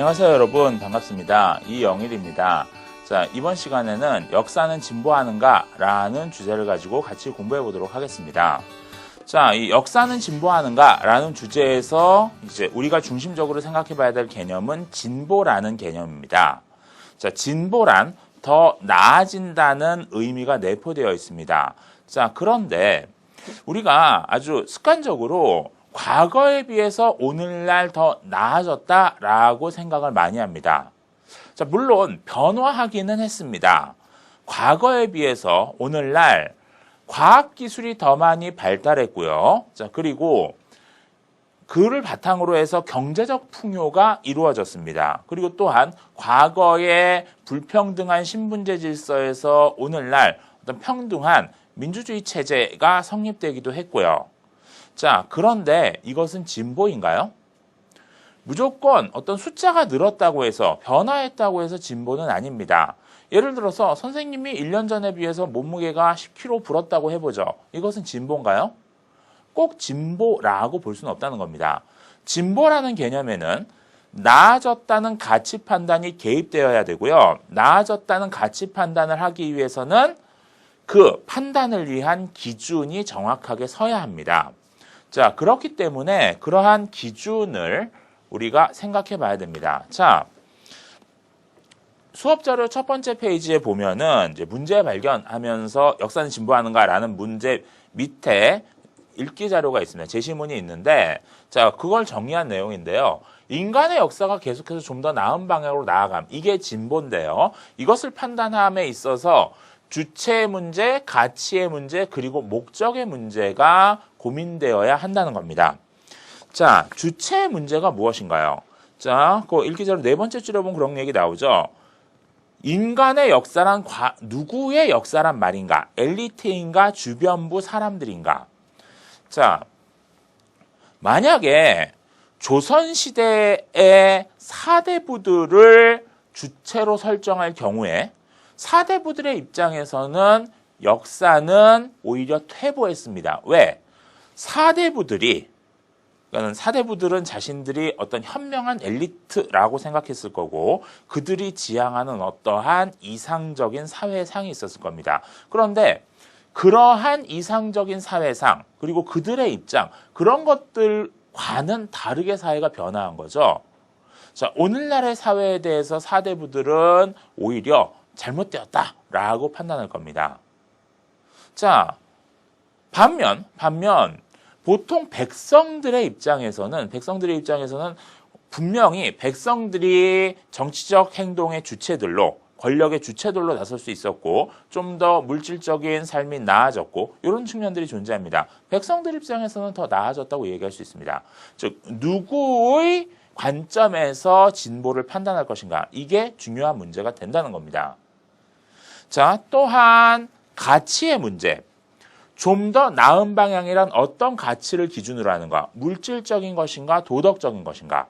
안녕하세요 여러분. 반갑습니다. 이영일입니다. 자 이번 시간에는 역사는 진보하는가 라는 주제를 가지고 같이 공부해 보도록 하겠습니다. 자 이 역사는 진보하는가 라는 주제에서 이제 우리가 중심적으로 생각해 봐야 될 개념은 진보라는 개념입니다. 자 진보란 더 나아진다는 의미가 내포되어 있습니다. 자 그런데 우리가 아주 습관적으로 과거에 비해서 오늘날 더 나아졌다라고 생각을 많이 합니다. 자, 물론 변화하기는 했습니다. 과거에 비해서 오늘날 과학 기술이 더 많이 발달했고요. 자, 그리고 그를 바탕으로 해서 경제적 풍요가 이루어졌습니다. 그리고 또한 과거의 불평등한 신분제 질서에서 오늘날 어떤 평등한 민주주의 체제가 성립되기도 했고요. 자, 그런데 이것은 진보인가요? 무조건 어떤 숫자가 늘었다고 해서 변화했다고 해서 진보는 아닙니다. 예를 들어서 선생님이 1년 전에 비해서 몸무게가 10kg 불었다고 해보죠. 이것은 진보인가요? 꼭 진보라고 볼 수는 없다는 겁니다. 진보라는 개념에는 나아졌다는 가치 판단이 개입되어야 되고요. 나아졌다는 가치 판단을 하기 위해서는 그 판단을 위한 기준이 정확하게 서야 합니다. 자, 그렇기 때문에 그러한 기준을 우리가 생각해 봐야 됩니다. 자, 수업 자료 첫 번째 페이지에 보면은 이제 문제 발견하면서 역사는 진보하는가라는 문제 밑에 읽기 자료가 있습니다. 제시문이 있는데 자, 그걸 정리한 내용인데요. 인간의 역사가 계속해서 좀 더 나은 방향으로 나아감. 이게 진보인데요. 이것을 판단함에 있어서 주체의 문제, 가치의 문제, 그리고 목적의 문제가 고민되어야 한다는 겁니다. 자, 주체의 문제가 무엇인가요? 자, 그 전에 네 번째 줄에 보면 그런 얘기 나오죠. 인간의 역사란 과, 누구의 역사란 말인가? 엘리트인가? 주변부 사람들인가? 자, 만약에 조선시대의 사대부들을 주체로 설정할 경우에 사대부들의 입장에서는 역사는 오히려 퇴보했습니다. 왜? 사대부들이 그러니까 사대부들은 자신들이 어떤 현명한 엘리트라고 생각했을 거고 그들이 지향하는 어떠한 이상적인 사회상이 있었을 겁니다. 그런데 그러한 이상적인 사회상 그리고 그들의 입장 그런 것들과는 다르게 사회가 변화한 거죠. 자, 오늘날의 사회에 대해서 사대부들은 오히려 잘못되었다라고 판단할 겁니다. 자, 반면 반면 보통 백성들의 입장에서는 백성들의 입장에서는 분명히 백성들이 정치적 행동의 주체들로 권력의 주체들로 나설 수 있었고 좀 더 물질적인 삶이 나아졌고 이런 측면들이 존재합니다. 백성들 입장에서는 더 나아졌다고 얘기할 수 있습니다. 즉 누구의 관점에서 진보를 판단할 것인가 이게 중요한 문제가 된다는 겁니다. 자 또한 가치의 문제 좀 더 나은 방향이란 어떤 가치를 기준으로 하는가? 물질적인 것인가? 도덕적인 것인가?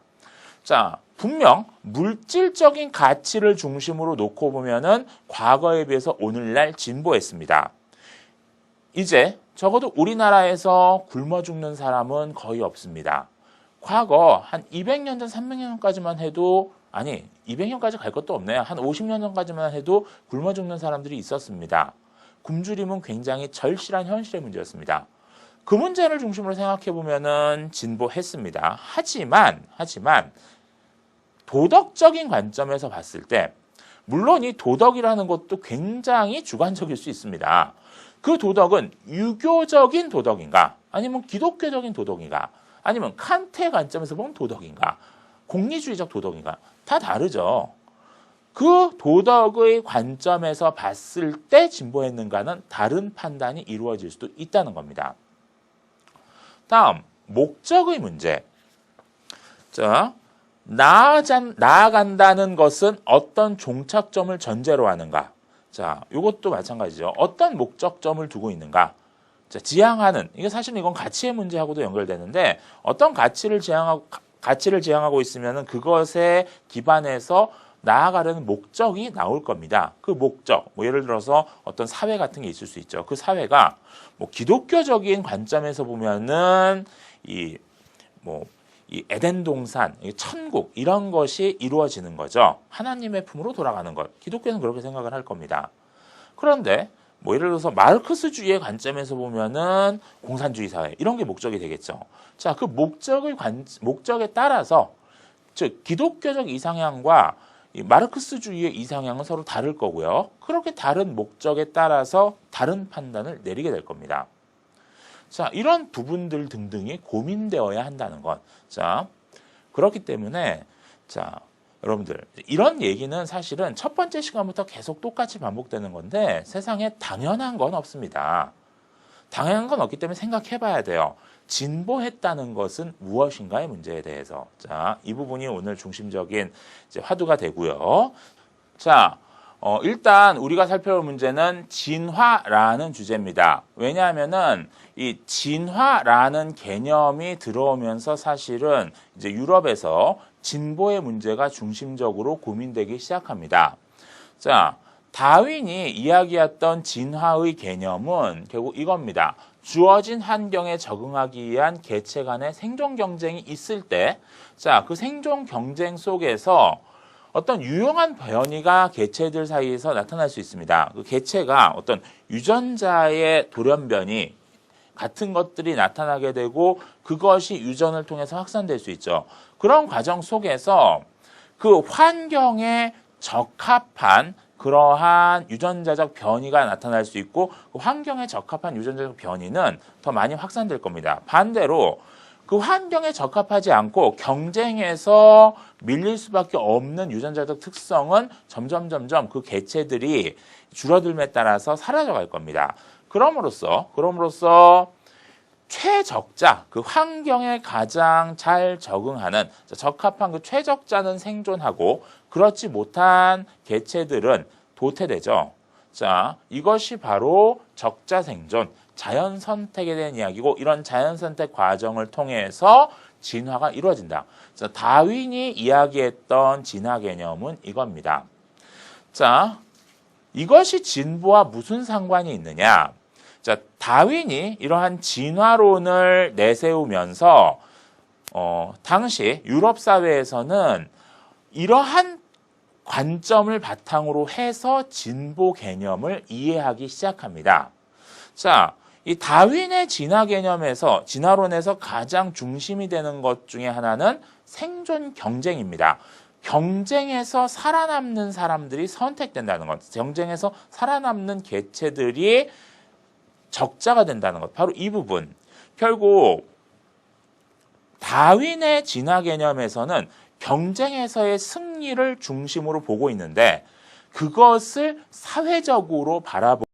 자, 분명 물질적인 가치를 중심으로 놓고 보면은 과거에 비해서 오늘날 진보했습니다. 이제 적어도 우리나라에서 굶어 죽는 사람은 거의 없습니다. 과거 한 200년 전, 300년 전까지만 해도 아니 200년까지 갈 것도 없네요. 한 50년 전까지만 해도 굶어 죽는 사람들이 있었습니다. 굶주림은 굉장히 절실한 현실의 문제였습니다. 그 문제를 중심으로 생각해 보면은 진보했습니다. 하지만 하지만 도덕적인 관점에서 봤을 때 물론 이 도덕이라는 것도 굉장히 주관적일 수 있습니다. 그 도덕은 유교적인 도덕인가 아니면 기독교적인 도덕인가 아니면 칸트의 관점에서 보면 도덕인가 공리주의적 도덕인가 다 다르죠. 그 도덕의 관점에서 봤을 때 진보했는가는 다른 판단이 이루어질 수도 있다는 겁니다. 다음 목적의 문제. 자, 나아잔, 나아간다는 것은 어떤 종착점을 전제로 하는가? 자, 이것도 마찬가지죠. 어떤 목적점을 두고 있는가? 자, 지향하는 이게 사실 이건 가치의 문제하고도 연결되는데 어떤 가치를 지향하고 가치를 지향하고 있으면은 그것에 기반해서 나아가려는 목적이 나올 겁니다. 그 목적, 뭐 예를 들어서 어떤 사회 같은 게 있을 수 있죠. 그 사회가 뭐 기독교적인 관점에서 보면은 이 뭐 이 에덴 동산, 이 천국 이런 것이 이루어지는 거죠. 하나님의 품으로 돌아가는 것. 기독교는 그렇게 생각을 할 겁니다. 그런데 뭐 예를 들어서 마르크스주의의 관점에서 보면은 공산주의 사회 이런 게 목적이 되겠죠. 자, 그 목적의 관 목적에 따라서 즉 기독교적 이상향과 이 마르크스주의의 이상향은 서로 다를 거고요. 그렇게 다른 목적에 따라서 다른 판단을 내리게 될 겁니다. 자, 이런 부분들 등등이 고민되어야 한다는 것. 자, 그렇기 때문에 자, 여러분들 이런 얘기는 사실은 첫 번째 시간부터 계속 똑같이 반복되는 건데 세상에 당연한 건 없습니다. 당연한 건 없기 때문에 생각해 봐야 돼요. 진보했다는 것은 무엇인가의 문제에 대해서. 자, 이 부분이 오늘 중심적인 화두가 되고요. 자, 어, 일단 우리가 살펴볼 문제는 진화라는 주제입니다. 왜냐하면은 이 진화라는 개념이 들어오면서 사실은 이제 유럽에서 진보의 문제가 중심적으로 고민되기 시작합니다. 자, 다윈이 이야기했던 진화의 개념은 결국 이겁니다. 주어진 환경에 적응하기 위한 개체 간의 생존 경쟁이 있을 때, 자, 그 생존 경쟁 속에서 어떤 유용한 변이가 개체들 사이에서 나타날 수 있습니다. 그 개체가 어떤 유전자의 돌연변이 같은 것들이 나타나게 되고 그것이 유전을 통해서 확산될 수 있죠. 그런 과정 속에서 그 환경에 적합한 그러한 유전자적 변이가 나타날 수 있고 그 환경에 적합한 유전자적 변이는 더 많이 확산될 겁니다. 반대로 그 환경에 적합하지 않고 경쟁에서 밀릴 수밖에 없는 유전자적 특성은 점점 점점 그 개체들이 줄어들에 따라서 사라져 갈 겁니다. 그럼으로써 그럼으로써 최적자 그 환경에 가장 잘 적응하는 적합한 그 최적자는 생존하고 그렇지 못한 개체들은 도태되죠. 자, 이것이 바로 적자 생존, 자연 선택에 대한 이야기고 이런 자연 선택 과정을 통해서 진화가 이루어진다. 자, 다윈이 이야기했던 진화 개념은 이겁니다. 자, 이것이 진보와 무슨 상관이 있느냐? 자, 다윈이 이러한 진화론을 내세우면서 어, 당시 유럽 사회에서는 이러한 관점을 바탕으로 해서 진보 개념을 이해하기 시작합니다. 자, 이 다윈의 진화 개념에서 진화론에서 가장 중심이 되는 것 중에 하나는 생존 경쟁입니다. 경쟁에서 살아남는 사람들이 선택된다는 것, 경쟁에서 살아남는 개체들이 적자가 된다는 것, 바로 이 부분. 결국 다윈의 진화 개념에서는 경쟁에서의 승리를 중심으로 보고 있는데 그것을 사회적으로 바라보고